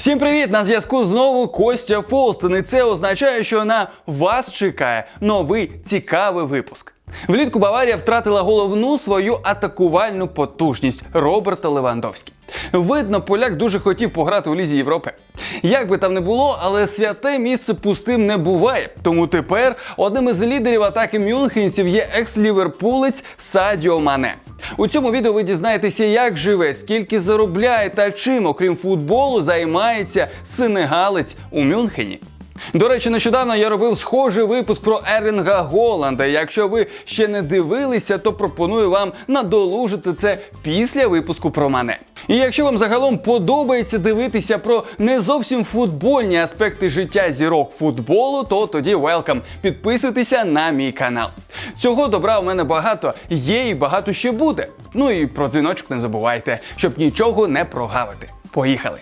Всім привіт! На зв'язку знову Костя Фолстен. І це означає, що на вас чекає новий цікавий випуск. Влітку Баварія втратила головну свою атакувальну потужність Роберта Левандовський. Видно, поляк дуже хотів пограти у Лізі Європи. Як би там не було, але святе місце пустим не буває. Тому тепер одним із лідерів атаки мюнхенців є екс-ліверпулець Садіо Мане. У цьому відео ви дізнаєтеся, як живе, скільки заробляє та чим, окрім футболу, займається синегалець у Мюнхені. До речі, нещодавно я робив схожий випуск про Ерінга Голланда. Якщо ви ще не дивилися, то пропоную вам надолужити це після випуску про мене. І якщо вам загалом подобається дивитися про не зовсім футбольні аспекти життя зірок футболу, то тоді велкам. Підписуйтеся на мій канал. Цього добра у мене багато є і багато ще буде. Ну і про дзвіночок не забувайте, щоб нічого не прогавити. Поїхали!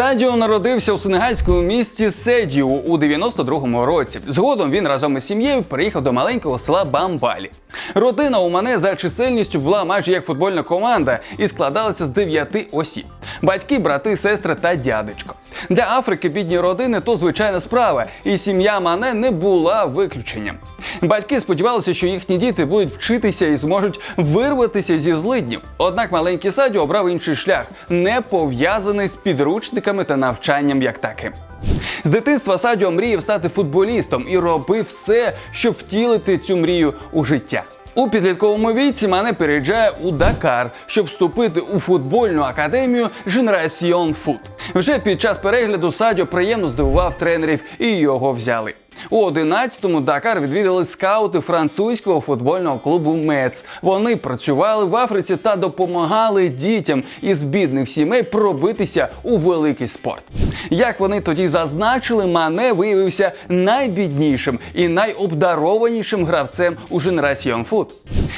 Садіо народився у сенегальському місті Седіу у 92-му році. Згодом він разом із сім'єю переїхав до маленького села Бамбалі. Родина у мене за чисельністю була майже як футбольна команда і складалася з дев'яти осіб: батьки, брати, сестри та дядечко. Для Африки бідні родини то звичайна справа, і сім'я Мане не була виключенням. Батьки сподівалися, що їхні діти будуть вчитися і зможуть вирватися зі злиднів. Однак маленький Садіо обрав інший шлях, не пов'язаний з підручниками та навчанням як таким. З дитинства Садіо мріяв стати футболістом і робив все, щоб втілити цю мрію у життя. У підлітковому віці мене переїжджає у Дакар, щоб вступити у футбольну академію Generation Foot. Вже під час перегляду Садіо приємно здивував тренерів і його взяли. У 11-му Дакар відвідали скаути французького футбольного клубу Мец. Вони працювали в Африці та допомагали дітям із бідних сімей пробитися у великий спорт. Як вони тоді зазначили, Мане виявився найбіднішим і найобдарованішим гравцем у Generation Foot.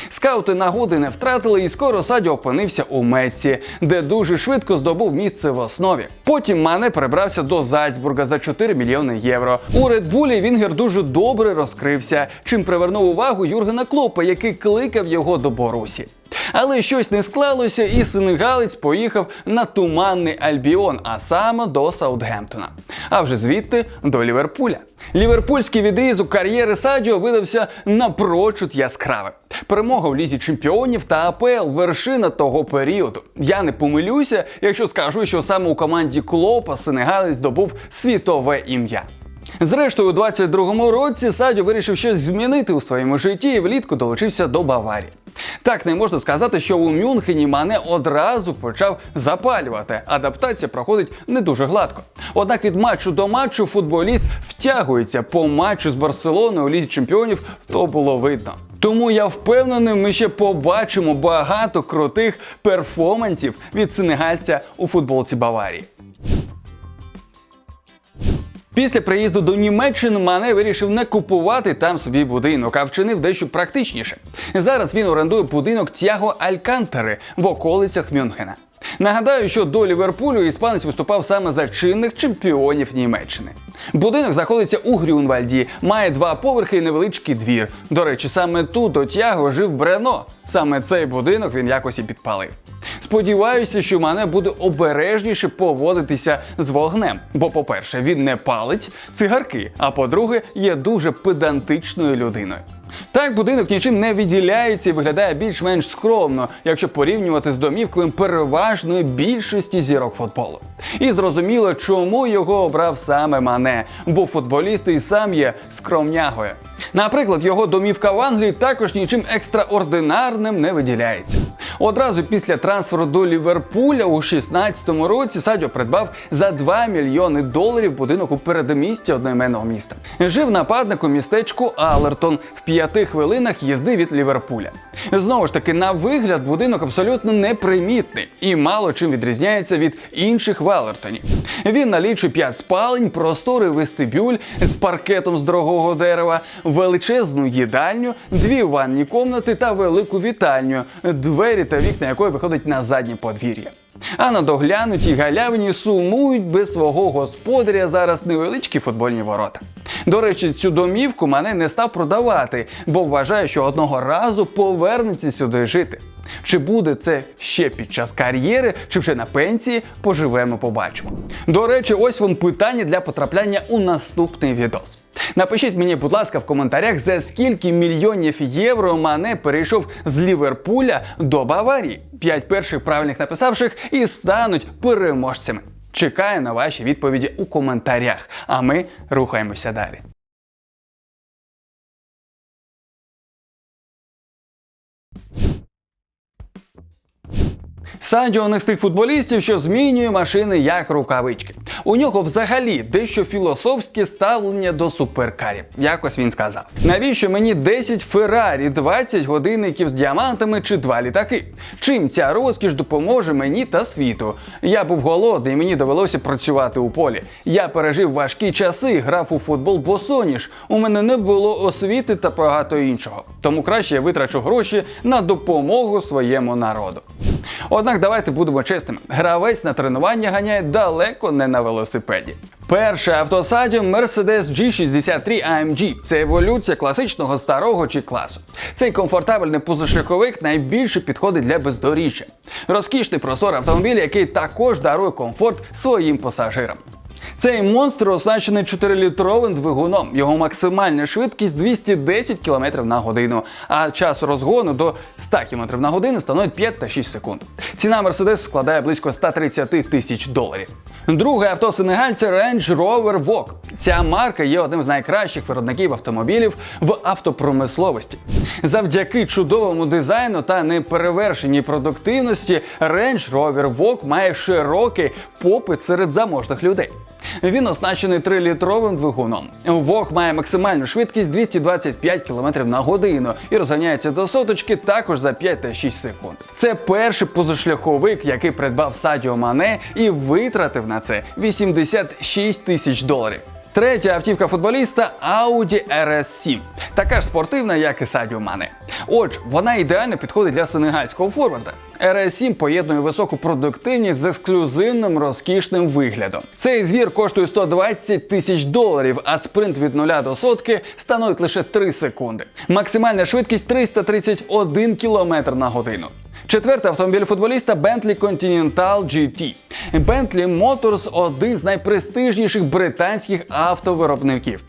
Скаути нагоди не втратили, і скоро Садіо опинився у Меці, де дуже швидко здобув місце в основі. Потім Мане перебрався до Зальцбурга за 4 мільйони євро. У Редбулі Вінгер дуже добре розкрився, чим привернув увагу Юргена Клопа, який кликав його до Борусі. Але щось не склалося, і сенегалець поїхав на туманний Альбіон, а саме до Саутгемптона. А вже звідти до Ліверпуля. Ліверпульський відрізок кар'єри Садіо видався напрочуд яскравим. Перемога в лізі чемпіонів та АПЛ вершина того періоду. Я не помилюся, якщо скажу, що саме у команді Клопа сенегалець здобув світове ім'я. Зрештою, у 22-му році Садіо вирішив щось змінити у своєму житті і влітку долучився до Баварії. Так не можна сказати, що у Мюнхені Мане одразу почав запалювати. Адаптація проходить не дуже гладко. Однак від матчу до матчу футболіст втягується по матчу з Барселоною у лізі чемпіонів, то було видно. Тому я впевнений, ми ще побачимо багато крутих перформансів від сенегальця у футболці Баварії. Після приїзду до Німеччини Мане вирішив не купувати там собі будинок, а вчинив дещо практичніше. Зараз він орендує будинок Тяго Алькантери в околицях Мюнхена. Нагадаю, що до Ліверпулю іспанець виступав саме за чинних чемпіонів Німеччини. Будинок знаходиться у Грюнвальді, має два поверхи і невеличкий двір. До речі, саме тут до Тяго жив Брено. Саме цей будинок він якось і підпалив. Сподіваюся, що мене буде обережніше поводитися з вогнем. Бо, по-перше, він не палить цигарки, а по-друге, є дуже педантичною людиною. Так, будинок нічим не відділяється і виглядає більш-менш скромно, якщо порівнювати з домівкою переважної більшості зірок футболу. І зрозуміло, чому його обрав саме Мане, бо футболіст і сам є скромнягою. Наприклад, його домівка в Англії також нічим екстраординарним не виділяється. Одразу після трансферу до Ліверпуля у 16-му році Садьо придбав за 2 мільйони доларів будинок у передмісті одноіменного міста. Жив нападник у містечку Алертон в п'яти хвилинах їзди від Ліверпуля. Знову ж таки, на вигляд будинок абсолютно непримітний і мало чим відрізняється від інших в Алертоні. Він налічує 5 спалень, просторий вестибюль з паркетом з дорогого дерева, величезну їдальню, дві ванні комнати та велику вітальню, двері та вікна якої виходять на заднє подвір'я. А на доглянутій галявині сумують без свого господаря зараз невеличкі футбольні ворота. До речі, цю домівку мене не став продавати, бо вважаю, що одного разу повернеться сюди жити. Чи буде це ще під час кар'єри, чи вже на пенсії, поживемо, побачимо. До речі, ось вам питання для потрапляння у наступний відос. Напишіть мені, будь ласка, в коментарях, за скільки мільйонів євро Мане перейшов з Ліверпуля до Баварії. П'ять перших правильних написавших і стануть переможцями. Чекаю на ваші відповіді у коментарях, а ми рухаємося далі. Сандіо не з тих футболістів, що змінює машини як рукавички. У нього взагалі дещо філософське ставлення до суперкарів. Якось він сказав: навіщо мені 10 Феррарі, 20 годинників з діамантами чи два літаки? Чим ця розкіш допоможе мені та світу? Я був голодний, мені довелося працювати у полі. Я пережив важкі часи, грав у футбол босоніж. У мене не було освіти та багато іншого. Тому краще я витрачу гроші на допомогу своєму народу. Однак давайте будемо чесними: гравець на тренування ганяє далеко не на велосипеді. Перше автосадіо Mercedes G63 AMG – це еволюція класичного старого чи класу. Цей комфортабельний позашляховик найбільше підходить для бездоріжжя. Розкішний простор автомобіль, який також дарує комфорт своїм пасажирам. Цей монстр оснащений 4-літровим двигуном. Його максимальна швидкість 210 км на годину, а час розгону до 100 км на годину становить 5 та 6 секунд. Ціна Mercedes складає близько 130 тисяч доларів. Друге авто сенегальця Range Rover Vogue. Ця марка є одним з найкращих виробників автомобілів в автопромисловості. Завдяки чудовому дизайну та неперевершеній продуктивності Range Rover Vogue має широкий попит серед заможних людей. Він оснащений 3-літровим двигуном. Вог має максимальну швидкість 225 км на годину і розганяється до соточки також за 5 та 6 секунд. Це перший позашляховик, який придбав Садіо Мане і витратив на це 86 тисяч доларів. Третя автівка футболіста Audi RS7. Така ж спортивна, як і Садіо Мане. Отже, вона ідеально підходить для сенегальського форварда. RS7 поєднує високу продуктивність з ексклюзивним розкішним виглядом. Цей звір коштує 120 тисяч доларів, а спринт від 0 до сотки становить лише 3 секунди. Максимальна швидкість 331 км на годину. Четвертий автомобіль футболіста Bentley Continental GT. Bentley Motors – один з найпрестижніших британських автовиробників.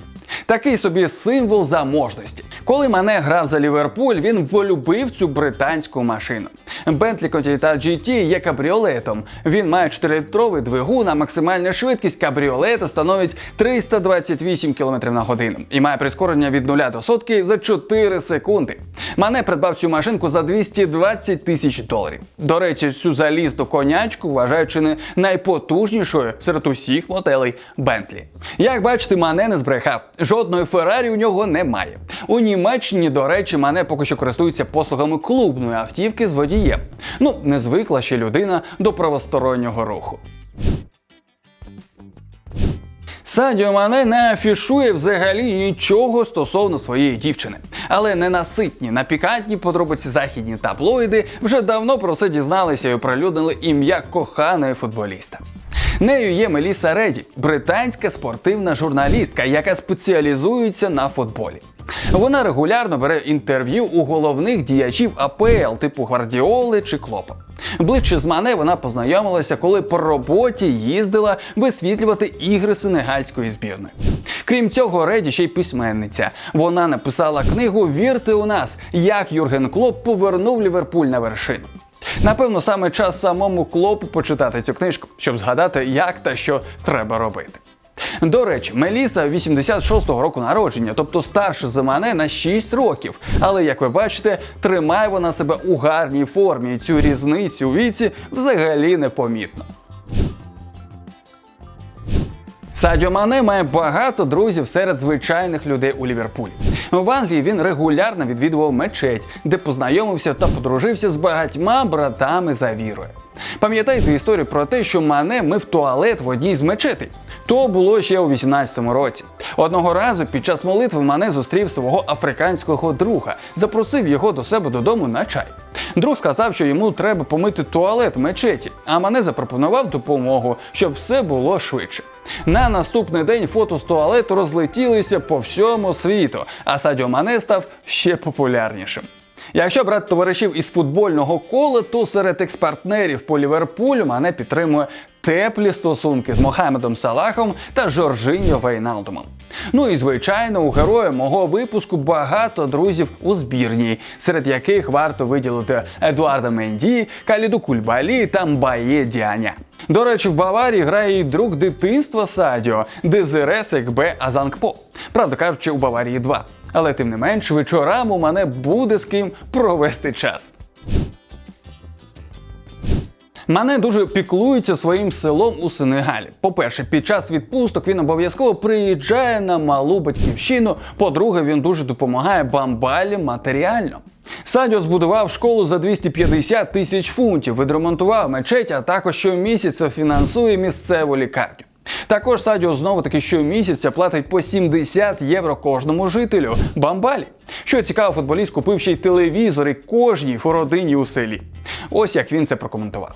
Такий собі символ заможності. Коли Мане грав за Ліверпуль, він полюбив цю британську машину. Bentley Continental GT є кабріолетом. Він має 4-літровий двигун, а максимальна швидкість кабріолета становить 328 км на годину і має прискорення від 0 до сотки за 4 секунди. Мане придбав цю машинку за 220 тисяч доларів. До речі, цю залізну конячку вважають чи не найпотужнішою серед усіх моделей Bentley. Як бачите, Мане не збрехав. Жодної Феррарі у нього немає. У Німеччині, до речі, Мане поки що користується послугами клубної автівки з водієм. Ну, не звикла ще людина до правостороннього руху. Садіо Мане не афішує взагалі нічого стосовно своєї дівчини. Але ненаситні напікантні подробиці західні таблоїди вже давно про це дізналися і оприлюднили ім'я коханої футболіста. Нею є Меліса Реді, британська спортивна журналістка, яка спеціалізується на футболі. Вона регулярно бере інтерв'ю у головних діячів АПЛ, типу Гвардіоли чи Клопа. Ближче з Мане вона познайомилася, коли по роботі їздила висвітлювати ігри сенегальської збірної. Крім цього, Реді ще й письменниця. Вона написала книгу Вірте у нас, як Юрген Клоп повернув Ліверпуль на вершину. Напевно, саме час самому клопу почитати цю книжку, щоб згадати, як та що треба робити. До речі, Меліса 86-го року народження, тобто старша за мене на 6 років. Але як ви бачите, тримає вона себе у гарній формі, і цю різницю у віці взагалі непомітно. Садіо Мане має багато друзів серед звичайних людей у Ліверпулі. В Англії він регулярно відвідував мечеть, де познайомився та подружився з багатьма братами за вірою. Пам'ятаєте історію про те, що Мане мив туалет в одній з мечетей? То було ще у 18-му році. Одного разу під час молитви Мане зустрів свого африканського друга, запросив його до себе додому на чай. Друг сказав, що йому треба помити туалет мечеті, а Мане запропонував допомогу, щоб все було швидше. На наступний день фото з туалету розлетілися по всьому світу, а Садіо Мане став ще популярнішим. Якщо брати товаришів із футбольного кола, то серед експартнерів по Ліверпулю мене підтримує теплі стосунки з Мохамедом Салахом та Жоржиньо Вейналдумом. Ну і звичайно, у героя мого випуску багато друзів у збірній, серед яких варто виділити Едуарда Менді, Каліду Кульбалі та Мбає Діаня. До речі, в Баварії грає і друг дитинства Садіо Дезире Секбе Азангпо. Правда кажучи, у Баварії два. Але тим не менш, вечорам у мене буде з ким провести час. Мане дуже піклується своїм селом у Сенегалі. По-перше, під час відпусток він обов'язково приїжджає на малу батьківщину. По-друге, він дуже допомагає бамбалі матеріально. Садіо збудував школу за 250 тисяч фунтів, відремонтував мечеть, а також щомісяця фінансує місцеву лікарню. Також Садіо знову таки щомісяця платить по 70 євро кожному жителю Бамбалі. Що цікаво, футболіст купив ще й телевізори кожній родині у селі. Ось як він це прокоментував.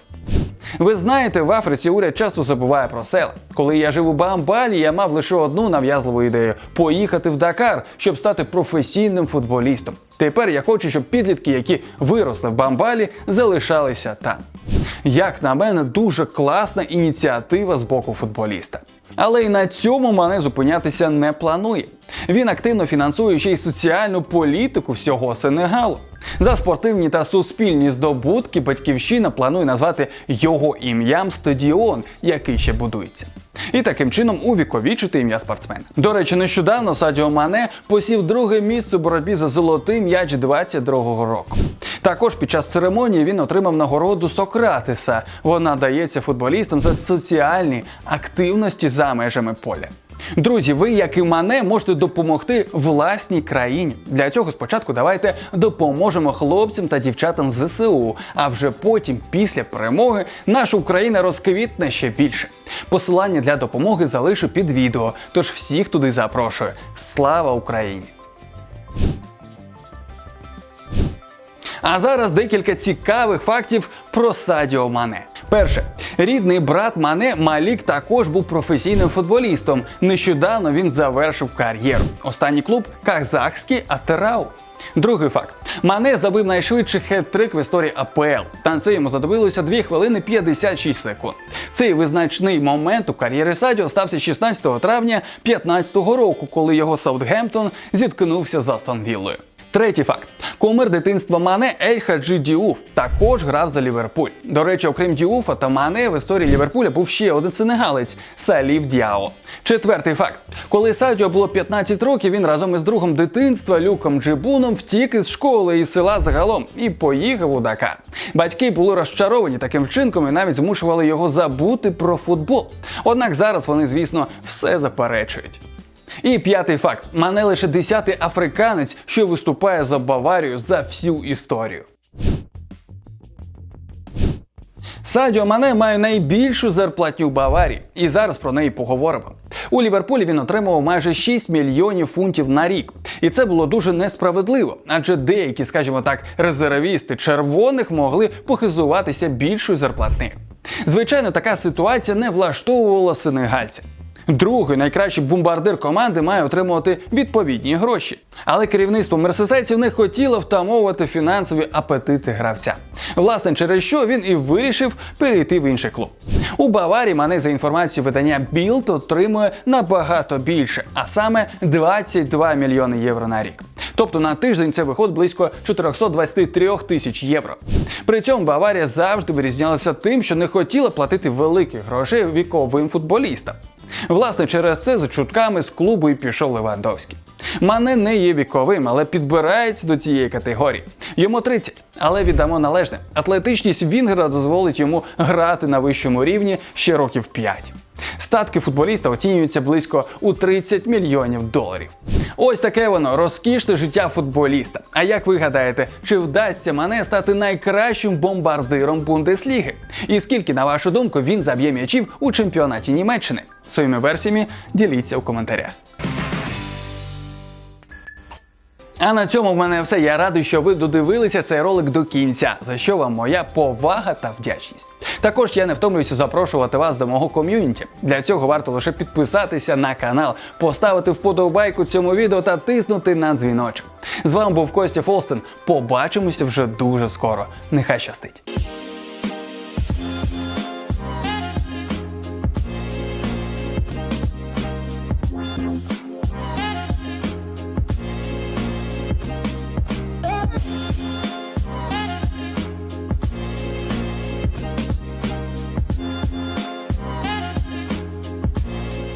Ви знаєте, в Африці уряд часто забуває про села. Коли я жив у Бамбалі, я мав лише одну нав'язливу ідею поїхати в Дакар, щоб стати професійним футболістом. Тепер я хочу, щоб підлітки, які виросли в Бамбалі, залишалися там. Як на мене, дуже класна ініціатива з боку футболіста. Але і на цьому мене зупинятися не планує. Він активно фінансує ще й соціальну політику всього Сенегалу. За спортивні та суспільні здобутки батьківщина планує назвати його ім'ям стадіон, який ще будується. І таким чином увіковічити ім'я спортсмена. До речі, нещодавно Садіо Мане посів друге місце у боротьбі за золотий м'яч 22-го року. Також під час церемонії він отримав нагороду Сократиса. Вона дається футболістам за соціальні активності за межами поля. Друзі, ви, як і мене, можете допомогти власній країні. Для цього спочатку давайте допоможемо хлопцям та дівчатам ЗСУ, а вже потім, після перемоги, наша Україна розквітне ще більше. Посилання для допомоги залишу під відео, тож всіх туди запрошую. Слава Україні! А зараз декілька цікавих фактів про Садіо Мане. Перше, рідний брат Мане Малік також був професійним футболістом. Нещодавно він завершив кар'єру. Останній клуб казахський Атерау. Другий факт: Мане забив найшвидший хет-трик в історії АПЛ. Та це йому знадобилося 2 хвилини 56 секунд. Цей визначний момент у кар'єрі Садіо стався 16 травня 2015 року, коли його Саутгемптон зіткнувся з Астон Віллою. Третій факт: кумир дитинства Мане Ель Хаджі Діуф також грав за Ліверпуль. До речі, окрім Діуфа та Мане в історії Ліверпуля був ще один сенегалець Салів Діао. Четвертий факт: коли Садіо було 15 років, він разом із другом дитинства Люком Джибуном втік із школи і села загалом і поїхав у Дакар. Батьки були розчаровані таким вчинком і навіть змушували його забути про футбол. Однак зараз вони, звісно, все заперечують. І п'ятий факт: Мане лише десятий африканець, що виступає за Баварію за всю історію. Садіо Мане має найбільшу зарплатню в Баварії, і зараз про неї поговоримо. У Ліверпулі він отримував майже 6 мільйонів фунтів на рік, і це було дуже несправедливо, адже деякі, скажімо так, резервісти червоних могли похизуватися більшою зарплатнею. Звичайно, така ситуація не влаштовувала сенегальця. Другий найкращий бомбардир команди має отримувати відповідні гроші. Але керівництво мерсесайців не хотіло втамовувати фінансові апетити гравця. Власне, через що він і вирішив перейти в інший клуб. У Баварії Мане за інформацією видання Білд отримує набагато більше, а саме 22 мільйони євро на рік. Тобто на тиждень це виходить близько 423 тисяч євро. При цьому Баварія завжди вирізнялася тим, що не хотіла платити великих грошей віковим футболістам. Власне, через це за чутками з клубу і пішов Левандовський. Мане не є віковим, але підбирається до цієї категорії. Йому 30, але віддамо належне. Атлетичність Вінгера дозволить йому грати на вищому рівні ще років 5. Статки футболіста оцінюються близько у 30 мільйонів доларів. Ось таке воно розкішне життя футболіста. А як ви гадаєте, чи вдасться Мане стати найкращим бомбардиром Бундесліги? І скільки, на вашу думку, він заб'є м'ячів у чемпіонаті Німеччини? Своїми версіями діліться у коментарях. А на цьому в мене все. Я радий, що ви додивилися цей ролик до кінця, за що вам моя повага та вдячність. Також я не втомлююся запрошувати вас до мого ком'юніті. Для цього варто лише підписатися на канал, поставити вподобайку цьому відео та тиснути на дзвіночок. З вами був Костя Фолстен. Побачимося вже дуже скоро. Нехай щастить!